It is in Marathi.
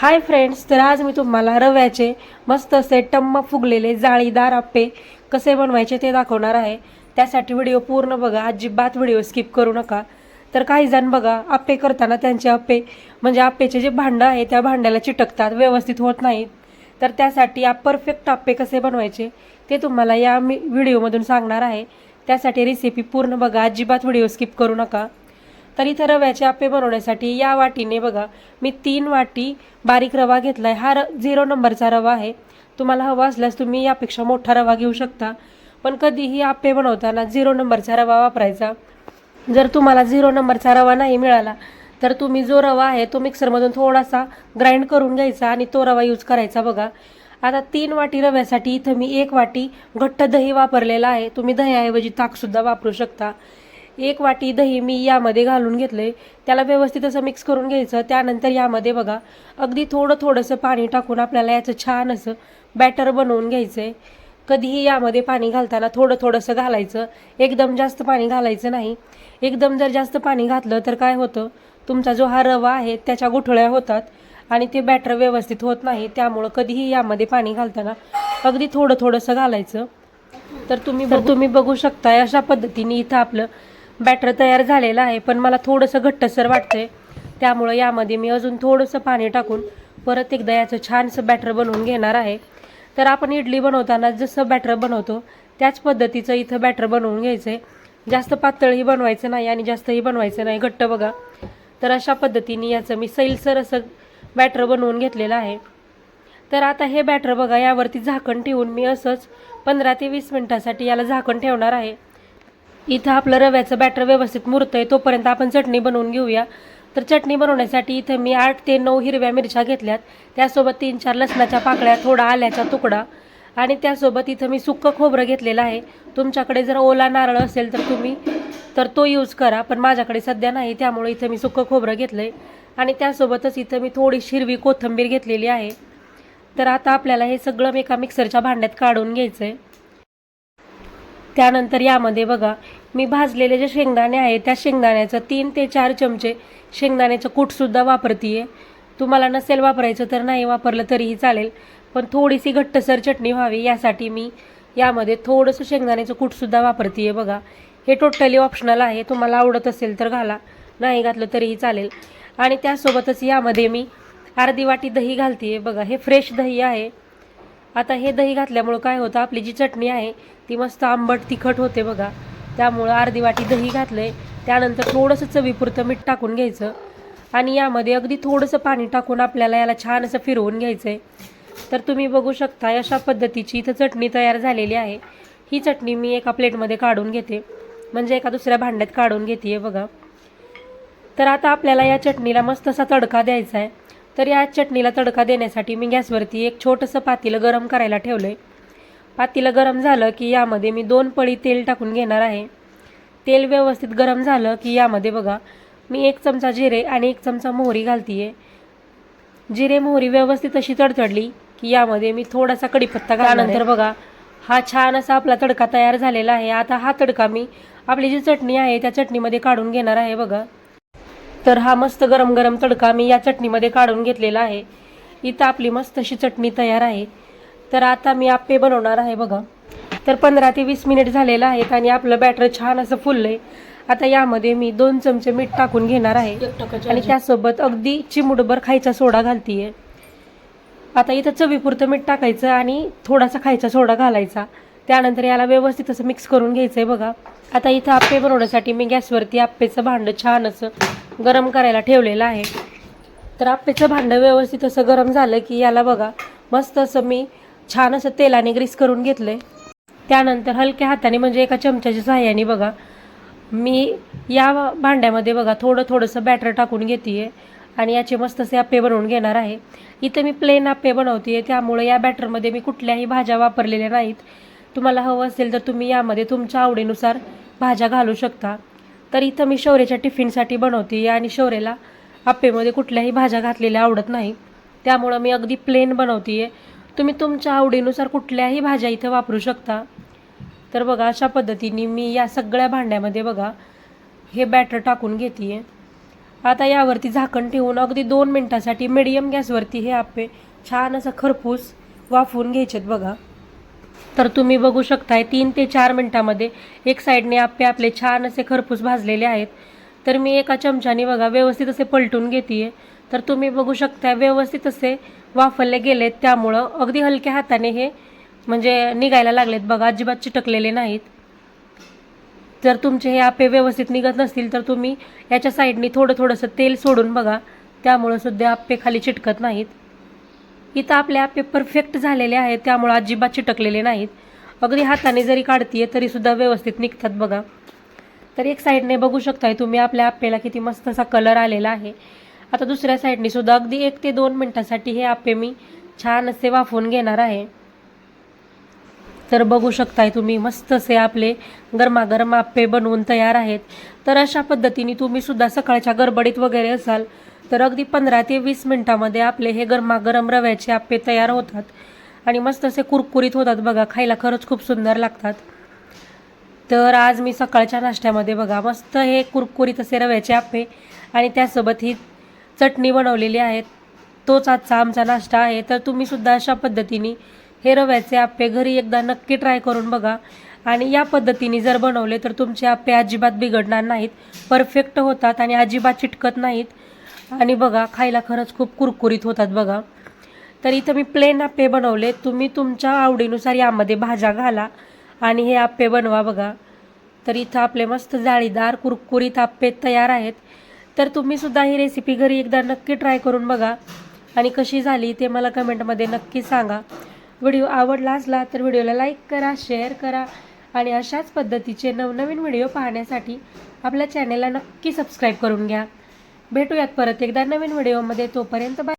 हाय फ्रेंड्स तर आज मी तुम्हाला रव्याचे मस्त असे टम्म फुगलेले जाळीदार आप्पे कसे बनवायचे ते दाखवणार आहे. त्यासाठी व्हिडिओ पूर्ण बघा अजिबात व्हिडिओ स्किप करू नका. तर काही जण बघा आप्पे करताना त्यांचे आप्पे म्हणजे आप्पेचे जे भांडं आहे त्या भांड्याला चिटकतात व्यवस्थित होत नाहीत. तर त्यासाठी आप परफेक्ट आप्पे कसे बनवायचे ते तुम्हाला या मी व्हिडिओमधून सांगणार आहे. त्यासाठी रेसिपी पूर्ण बघा अजिबात व्हिडिओ स्किप करू नका. तर इथं रव्याचे आप्पे बनवण्यासाठी या वाटीने बघा मी तीन वाटी बारीक रवा घेतला आहे हा र झिरो नंबरचा रवा आहे. तुम्हाला हवा असल्यास तुम्ही यापेक्षा मोठा रवा घेऊ शकता. पण कधीही आप्पे बनवताना झिरो नंबरचा रवा वापरायचा. जर तुम्हाला झिरो नंबरचा रवा नाही मिळाला तर तुम्ही जो रवा आहे तो मिक्सरमधून थोडासा ग्राइंड करून घ्यायचा आणि तो रवा यूज करायचा बघा. आता तीन वाटी रव्यासाठी इथं मी एक वाटी घट्ट दही वापरलेला आहे. तुम्ही दह्याऐवजी ताकसुद्धा वापरू शकता. एक वाटी दही मी यामध्ये घालून घेतले त्याला व्यवस्थित असं मिक्स करून घ्यायचं. त्यानंतर यामध्ये बघा अगदी थोडं थोडंसं पाणी टाकून आपल्याला याचं छान असं बॅटर बनवून घ्यायचं आहे कधीही यामध्ये पाणी घालताना थोडं थोडंसं घालायचं. एकदम जास्त पाणी घालायचं नाही. एकदम जर जास्त पाणी घातलं तर काय होतं? तुमचा जो हा रवा आहे त्याच्या गुठळ्या होतात आणि ते बॅटर व्यवस्थित होत नाही. त्यामुळं कधीही यामध्ये पाणी घालताना अगदी थोडं थोडंसं घालायचं. तर तुम्ही तर तुम्ही बघू शकताय अशा पद्धतीने इथं आपलं बॅटर तयार झालेलं आहे पण मला थोडंसं घट्टसर वाटतंय. त्यामुळं यामध्ये मी अजून थोडंसं पाणी टाकून परत एकदा याचं छानसं बॅटर बनवून घेणार आहे. तर आपण इडली बनवताना जसं बॅटर बनवतो त्याच पद्धतीचं इथं बॅटर बनवून घ्यायचं आहे जास्त पातळही बनवायचं नाही आणि जास्तही बनवायचं नाही घट्ट बघा. तर अशा पद्धतीने याचं मी सैलसर असं बॅटर बनवून घेतलेलं आहे. तर आता हे बॅटर बघा यावरती झाकण ठेवून मी असंच पंधरा ते वीस मिनटासाठी याला झाकण ठेवणार आहे. इथं आपलं रव्याचं बॅटर व्यवस्थित मुरतं आहे तोपर्यंत आपण चटणी बनवून घेऊया. तर चटणी बनवण्यासाठी इथं मी आठ ते नऊ हिरव्या मिरच्या घेतल्यात. त्यासोबत तीन चार लसणाच्या पाकळ्या थोडा आल्याचा तुकडा. आणि त्यासोबत इथं मी सुक्कं खोबरं घेतलेलं आहे. तुमच्याकडे जर ओला नारळ असेल तर तुम्ही तर तो यूज करा पण माझ्याकडे सध्या नाही त्यामुळे इथं मी सुक्कं खोबरं घेतलं आहे आणि त्यासोबतच इथं मी थोडी हिरवी कोथिंबीर घेतलेली आहे. तर आता आपल्याला हे सगळं एका मिक्सरच्या भांड्यात काढून घ्यायचं आहे त्यानंतर यामध्ये बघा मी भाजलेले जे शेंगदाणे आहे त्या शेंगदाण्याचं तीन ते चार चमचे शेंगदाण्याचं कूटसुद्धा वापरते तुम्हाला नसेल वापरायचं तर नाही वापरलं तरीही चालेल पण थोडीशी घट्टसर चटणी व्हावी यासाठी मी यामध्ये थोडंसं शेंगदाण्याचं कूटसुद्धा वापरते बघा. हे टोटली ऑप्शनल आहे तुम्हाला आवडत असेल तर घाला नाही घातलं तरीही चालेल. आणि त्यासोबतच यामध्ये मी अर्धी वाटी दही घालते बघा हे फ्रेश दही आहे. आता हे दही घातल्यामुळं काय होतं आपली जी चटणी आहे ती मस्त आंबट तिखट होते बघा. त्यामुळं अर्धी वाटी दही घातलं आहे त्यानंतर थोडंसं चवीपुरतं मीठ टाकून घ्यायचं. आणि यामध्ये अगदी थोडंसं पाणी टाकून आपल्याला याला छान असं फिरवून घ्यायचं आहे तर तुम्ही बघू शकता अशा पद्धतीची इथं चटणी तयार झालेली आहे. ही चटणी मी एका प्लेटमध्ये काढून घेते. म्हणजे एका दुसऱ्या भांड्यात काढून घेते बघा. तर आता आपल्याला या चटणीला मस्त असा तडका द्यायचा आहे तर या चटणीला तडका देण्यासाठी मी गॅसवरती एक छोटंसं पातेलं गरम करायला ठेवलं आहे पातीला गरम झालं की यामध्ये मी दोन पळी तेल टाकून घेणार आहे. तेल व्यवस्थित गरम झालं की यामध्ये बघा मी एक चमचा जिरे आणि एक चमचा मोहरी घालते आहे जिरे मोहरी व्यवस्थित अशी तडतडली की यामध्ये मी थोडासा कढीपत्ता घालानंतर बघा हा छान असा आपला तडका तयार झालेला आहे. आता हा तडका मी आपली जी चटणी आहे त्या चटणीमध्ये काढून घेणार आहे बघा. तर हा मस्त गरम गरम तडका मी या चटणीमध्ये काढून घेतलेला आहे. इथं आपली मस्त अशी चटणी तयार आहे. तर आता मी आप्पे बनवणार आहे बघा. तर पंधरा ते वीस मिनिट झालेलं आहेत आणि आपलं बॅटर छान असं फुललं आहे आता यामध्ये मी दोन चमचे मीठ टाकून घेणार आहे. आणि त्यासोबत अगदी चिमुडभर खायचा सोडा घालतीये. आता इथं चवीपुरतं मीठ टाकायचं आणि थोडासा खायचा सोडा घालायचा. त्यानंतर याला व्यवस्थित असं मिक्स करून घ्यायचं आहे बघा. आता इथं आप्पे बनवण्यासाठी मी गॅसवरती आप्पेचं भांडं छान असं गरम करायला ठेवलेलं आहे. तर आप्पेचं भांडं व्यवस्थित असं गरम झालं की याला बघा मस्त असं मी छान असं तेलाने ग्रीस करून घेतलं आहे त्यानंतर हलक्या हाताने म्हणजे एका चमच्याच्या सहाय्याने बघा मी या भांड्यामध्ये बघा थोडं थोडंसं बॅटर टाकून घेते आणि याचे मस्त असे आप्पे बनवून घेणार आहे. इथं मी प्लेन आप्पे बनवते त्यामुळे या बॅटरमध्ये मी कुठल्याही भाज्या वापरलेल्या नाहीत. तुम्हाला हवं असेल तर तुम्ही यामध्ये तुमच्या आवडीनुसार भाज्या घालू शकता. तर इथं मी शौर्याच्या टिफिनसाठी बनवते आणि शौर्याला आप्पेमध्ये कुठल्याही भाज्या घातलेल्या आवडत नाही. त्यामुळं मी अगदी प्लेन बनवते तुम्ही तुमच्या आवडीनुसार कुठल्याही भाज्या इथं वापरू शकता. तर बघा अशा पद्धतीने मी या सगळ्या भांड्यामध्ये बघा हे बॅटर टाकून घेते आता यावरती झाकण ठेवून अगदी दोन मिनटासाठी मिडियम गॅसवरती हे आप्पे छान असं खरपूस वाफवून घ्यायचेत बघा. तर तुम्ही बघू शकताय तीन ते चार मिनटामध्ये एक साईडने आप्पे आपले छान असे खरपूस भाजलेले आहेत. तर मी एका चमच्याने बघा व्यवस्थित असे पलटून घेते तर तुम्ही बघू शकता व्यवस्थित असे वाफरले गेलेत. त्यामुळं अगदी हलक्या हाताने हे म्हणजे निघायला लागलेत. बघा अजिबात चिटकलेले नाहीत. जर तुमचे हे आपे व्यवस्थित निघत नसतील तर तुम्ही याच्या साईडनी थोडं थोडंसं तेल सोडून बघा. त्यामुळं सुद्धा आपे खाली चिटकत नाहीत. इथं आपले आप्पे परफेक्ट झालेले आहेत त्यामुळं अजिबात चिटकलेले नाहीत. अगदी हाताने जरी काढतीये तरीसुद्धा व्यवस्थित निघतात बघा. तर एक साईडने बघू शकताय तुम्ही आपल्या आप्पेला किती मस्त असा कलर आलेला आहे. आता दुसऱ्या साईडने सुद्धा अगदी एक ते दोन मिनटासाठी हे आप्पे मी छान असे वाफवून घेणार आहे. तर बघू शकताय तुम्ही मस्त असे आपले गरमागरम आप्पे बनवून तयार आहेत. तर अशा पद्धतीने तुम्ही सुद्धा सकाळच्या गडबडीत वगैरे असाल तर अगदी पंधरा ते वीस मिनटामध्ये आपले हे गरमागरम रव्याचे आप्पे तयार होतात. आणि मस्त असे कुरकुरीत होतात बघा खायला खरंच खूप सुंदर लागतात. तर आज मी सकाळच्या नाश्त्यामध्ये बघा मस्त हे कुरकुरीत असे रव्याचे आप्पे आणि त्यासोबत ही चटणी बनवलेली आहे तोच आजचा आमचा नाश्ता आहे. तर तुम्ही सुद्धा अशा पद्धतीने हे रव्याचे आप्पे घरी एकदा नक्की ट्राय करून बघा. आणि या पद्धतीने जर बनवले तर तुमचे आप्पे अजिबात बिघडणार नाहीत. परफेक्ट होतात आणि अजिबात चिटकत नाहीत. आणि बघा खायला खरंच खूप कुरकुरीत होतात बघा. तर इथं मी प्लेन आप्पे बनवले. तुम्ही तुमच्या आवडीनुसार यामध्ये भाज्या घाला आणि हे आप्पे बनवा बघा. तर इथं आपले मस्त जाळीदार कुरकुरीत आप्पे तयार आहेत. तर तुम्ही सुद्धा ही रेसिपी घरी एकदा नक्की ट्राय करून बघा. आणि कशी झाली ते मला कमेंटमध्ये नक्की सांगा. व्हिडिओ आवडला असला तर व्हिडिओला लाईक करा शेअर करा. आणि अशाच पद्धतीचे नवनवीन व्हिडिओ पाहण्यासाठी आपल्या चॅनेलला नक्की सबस्क्राईब करून घ्या. भेटूयात परत एकदा नवीन व्हिडिओमध्ये तोपर्यंत बाय